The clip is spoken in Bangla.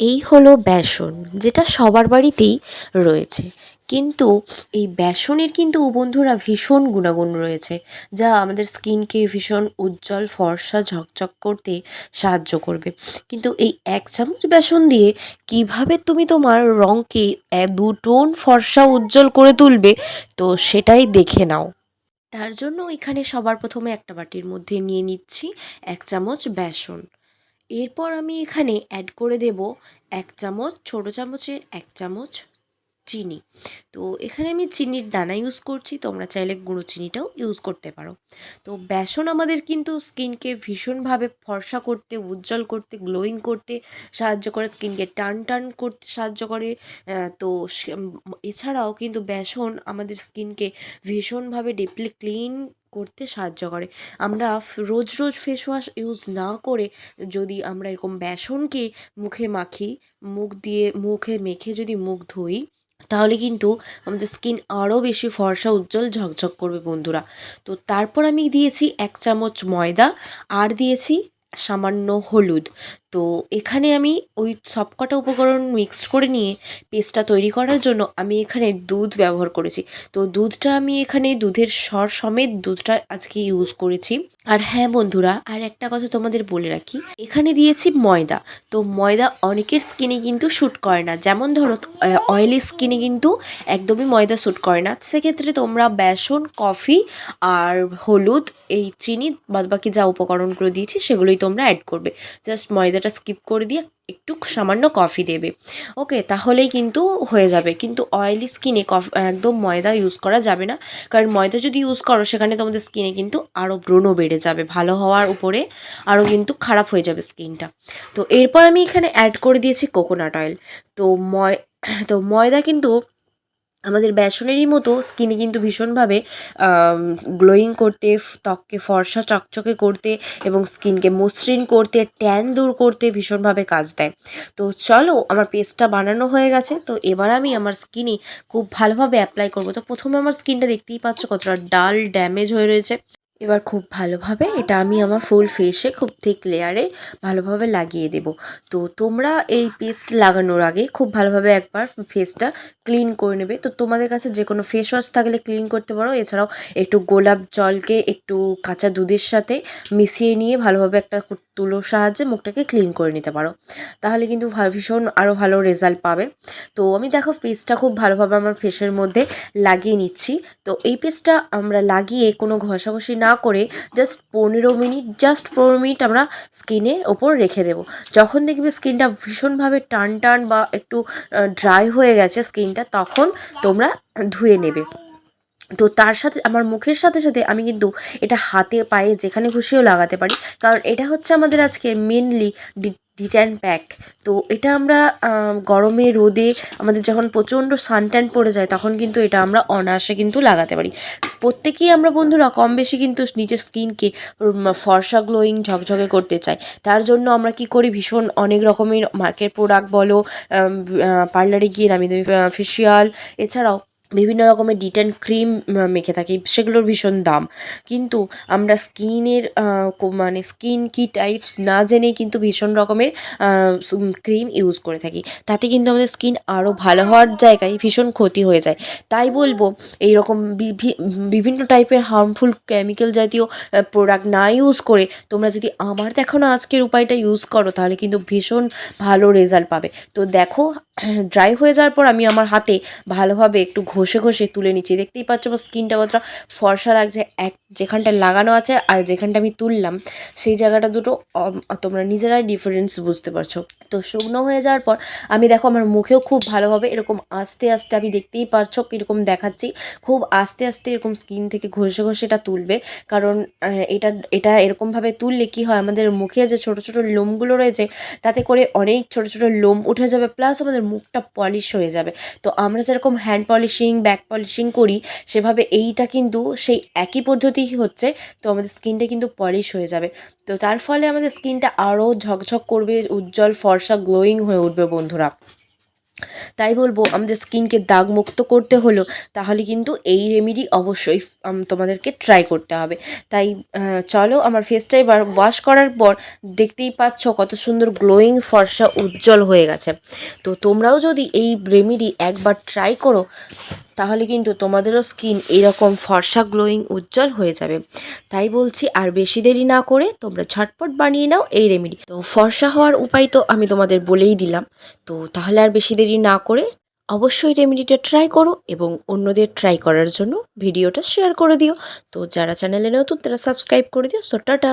এই হলো বেসন, যেটা সবার বাড়িতেই রয়েছে। কিন্তু এই বেসনের কিন্তু বন্ধুরা ভীষণ গুণাগুণ রয়েছে, যা আমাদের স্কিনকে ভীষণ উজ্জ্বল, ফর্সা, ঝকঝক করতে সাহায্য করবে। কিন্তু এই এক চামচ বেসন দিয়ে কীভাবে তুমি তোমার রঙকে দু টোন ফর্সা, উজ্জ্বল করে তুলবে, তো সেটাই দেখে নাও। তার জন্য এখানে সবার প্রথমে একটা বাটির মধ্যে নিয়ে নিচ্ছি এক চামচ বেসন। এরপর আমি এখানে অ্যাড করে দেব এক চামচ, ছোটো চামচের এক চামচ চিনি। তো এখানে আমি চিনির দানা ইউজ করছি, তোমরা চাইলে গুঁড়ো চিনিটাও ইউজ করতে পারো। তো বেসন আমাদের কিন্তু স্কিনকে ভীষণভাবে ফর্সা করতে, উজ্জ্বল করতে গ্লোয়িং করতে সাহায্য করে, স্কিনকে টান টান করতে সাহায্য করে। তো এছাড়াও কিন্তু বেসন আমাদের স্কিনকে ভীষণভাবে ডিপলি ক্লিন করতে সাহায্য করে। আমরা রোজ রোজ ফেস ওয়াশ ইউজ না করে যদি আমরা এরকম বেসনকে মুখে মাখি, মুখ দিয়ে, মুখে মেখে যদি মুখ ধুই, তাহলে কিন্তু আমাদের স্কিন আরও বেশি ফর্সা, উজ্জ্বল, ঝকঝক করবে বন্ধুরা। তো তারপর আমি দিয়েছি এক চামচ ময়দা, আর দিয়েছি সামান্য হলুদ। তো এখানে আমি ওই সবকটা উপকরণ মিক্সড করে নিয়ে পেস্টটা তৈরি করার জন্য আমি এখানে দুধ ব্যবহার করেছি। তো দুধটা আমি এখানে দুধের সর সমেত দুধটা আজকে ইউজ করেছি। আর হ্যাঁ বন্ধুরা, আর একটা কথা তোমাদের বলে রাখি, এখানে দিয়েছি ময়দা। তো ময়দা অনেকের স্কিনে কিন্তু শ্যুট করে না। যেমন ধরো অয়েলি স্কিনে কিন্তু একদমই ময়দা শ্যুট করে না। সেক্ষেত্রে তোমরা বেসন, কফি আর হলুদ, এই চিনি বাদ বাকি যা উপকরণগুলো দিয়েছি সেগুলোই তোমরা অ্যাড করবে। জাস্ট ময়দাটা স্কিপ করে দিয়ে একটু সামান্য কফি দেবে। ওকে তাহলেই কিন্তু হয়ে যাবে। কিন্তু অয়েলি স্কিনে কফ একদম ময়দা ইউজ করা যাবে না। কারণ ময়দা যদি ইউজ করো, সেখানে তোমাদের স্কিনে কিন্তু আরও ব্রণ বেড়ে যাবে। ভালো হওয়ার উপরে আরও কিন্তু খারাপ হয়ে যাবে স্কিনটা তো এরপর আমি এখানে অ্যাড করে দিয়েছি কোকোনাট অয়েল তো ময় তো ময়দা কিন্তু আমাদের বেসনেরই মতো স্কিনে কিন্তু ভীষণভাবে গ্লোয়িং করতে, ত্বককে ফর্সা, চকচকে করতে এবং স্কিনকে মসৃণ করতে ট্যান দূর করতে ভীষণভাবে কাজ দেয়। তো চলো, আমার পেস্টটা বানানো হয়ে গেছে, তো এবার আমি আমার স্কিনে খুব ভালোভাবে অ্যাপ্লাই করব। তো প্রথমে আমার স্কিনটা দেখতেই পাচ্ছ কতটা ডাল ড্যামেজ হয়ে রয়েছে। এবার খুব ভালোভাবে এটা আমি আমার ফুল ফেসে খুব থিক লেয়ারে ভালোভাবে লাগিয়ে দেব। তো তোমরা এই পেস্ট লাগানোর আগে খুব ভালোভাবে একবার ফেসটা ক্লিন করে নেবে। তো তোমাদের কাছে যে কোনো ফেস ওয়াশ থাকলে ক্লিন করতে পারো। এছাড়াও একটু গোলাপ জলকে একটু কাঁচা দুধের সাথে মিশিয়ে নিয়ে ভালোভাবে একটা তুলোর সাহায্যে মুখটাকে ক্লিন করে নিতে পারো। তাহলে কিন্তু ভীষণ আরও ভালো রেজাল্ট পাবে। তো আমি দেখো পেস্টটা খুব ভালোভাবে আমার ফেসের মধ্যে লাগিয়ে নিচ্ছি। তো এই পেস্টটা আমরা লাগিয়ে কোনো ঘষাঘষি না করে জাস্ট পনেরো মিনিট জাস্ট পনেরো মিনিট আমরা স্কিনের ওপর রেখে দেব। যখন দেখবে স্কিনটা ভীষণভাবে টান টান বা একটু ড্রাই হয়ে গেছে স্কিনটা তখন তোমরা ধুয়ে নেবে। তো তার সাথে, আমার মুখের সাথে সাথে আমি কিন্তু এটা হাতে, পায়ে যেখানে খুশিও লাগাতে পারি। কারণ এটা হচ্ছে আমাদের আজকে মেনলি ডিট্যান প্যাক তো এটা আমরা গরমে রোদে আমাদের যখন প্রচণ্ড সানট্যান পড়ে যায়, তখন কিন্তু এটা আমরা অনায়াসে কিন্তু লাগাতে পারি। প্রত্যেকেই আমরা বন্ধুরা কম বেশি কিন্তু নিজের স্কিনকে ফর্সা গ্লোয়িং ঝকঝকে করতে চাই। তার জন্য আমরা কি করি? ভীষণ অনেক রকমের মার্কেট প্রোডাক্ট বলো পার্লারে গিয়ে নামি দামি ফেসিয়াল। এছাড়াও বিভিন্ন রকমের ডিটেন ক্রিম মেখে থাকি, সেগুলোর ভীষণ দাম। কিন্তু আমরা স্কিনের মানে স্কিন কি টাইপস না জেনেই কিন্তু ভীষণ রকমের ক্রিম ইউজ করে থাকি। তাতে কিন্তু আমাদের স্কিন আরও ভালো হওয়ার জায়গায় ভীষণ ক্ষতি হয়ে যায়। তাই বলব, এইরকম বিভি- বিভিন্ন টাইপের হার্মফুল কেমিক্যাল জাতীয় প্রোডাক্ট না ইউজ করে তোমরা যদি আমার দেখানো আজকের উপায়টা ইউজ করো, তাহলে কিন্তু ভীষণ ভালো রেজাল্ট পাবে। তো দেখো ড্রাই হয়ে যাওয়ার পর আমি আমার হাতে ভালোভাবে একটু ঘষে ঘষে তুলে নিচ্ছি। দেখতেই পাচ্ছ আমার স্কিনটা কতটা ফর্সা লাগছে। এক, যেখানটা লাগানো আছে আর যেখানটা আমি তুললাম, সেই জায়গাটা দুটো তোমরা নিজেরাই ডিফারেন্স বুঝতে পারছ। তো শুকনো হয়ে যাওয়ার পর আমি দেখো আমার মুখেও খুব ভালোভাবে এরকম আস্তে আস্তে আমি দেখতেই পারছ কীরকম দেখাচ্ছি। খুব আস্তে আস্তে এরকম স্কিন থেকে ঘষে ঘষে এটা তুলবে। কারণ এটা এটা এরকমভাবে তুললে কি হয়? আমাদের মুখে যে ছোট ছোট লোমগুলো রয়েছে, তাতে করে অনেক ছোট ছোট লোম উঠে যাবে। প্লাস আমাদের মুখটা পলিশ হয়ে যাবে। তো আমরা যেরকম হ্যান্ড পলিশিং ব্যাক পলিশিং করি, সেভাবে এইটা কিন্তু সেই একই পদ্ধতি হচ্ছে, তো আমাদের স্কিনটা কিন্তু পলিশ হয়ে যাবে। তো তার ফলে আমাদের স্কিনটা আরও ঝকঝক করবে, উজ্জ্বল, ফর্সা গ্লোয়িং হয়ে উঠবে বন্ধুরা। তাই বলব, আমাদের স্কিনকে দাগমুক্ত করতে হলো, তাহলে কিন্তু এই রেমেডি অবশ্যই তোমাদেরকে ট্রাই করতে হবে। তাই চলো আমার ফেসটা এবার ওয়াশ করার পর দেখতেই পাচ্ছ কত সুন্দর গ্লোয়িং ফর্সা উজ্জ্বল হয়ে গেছে। তো তোমরাও যদি এই রেমেডি একবার ট্রাই করো তাহলে কিন্তু তোমাদেরও স্কিন এরকম ফর্সা গ্লোয়িং উজ্জ্বল হয়ে যাবে। তাই বলছি আর বেশি দেরি না করে তোমরা ঝটপট বানিয়ে নাও এই রেমেডি তো ফর্সা হওয়ার উপায় তো আমি তোমাদের বলেই দিলাম। তো তাহলে আর বেশি দেরি না করে অবশ্যই রেমেডিটা ট্রাই করো এবং অন্যদের ট্রাই করার জন্য ভিডিওটা শেয়ার করে দিও। তো যারা চ্যানেলে নতুন তারা সাবস্ক্রাইব করে দিও। So tata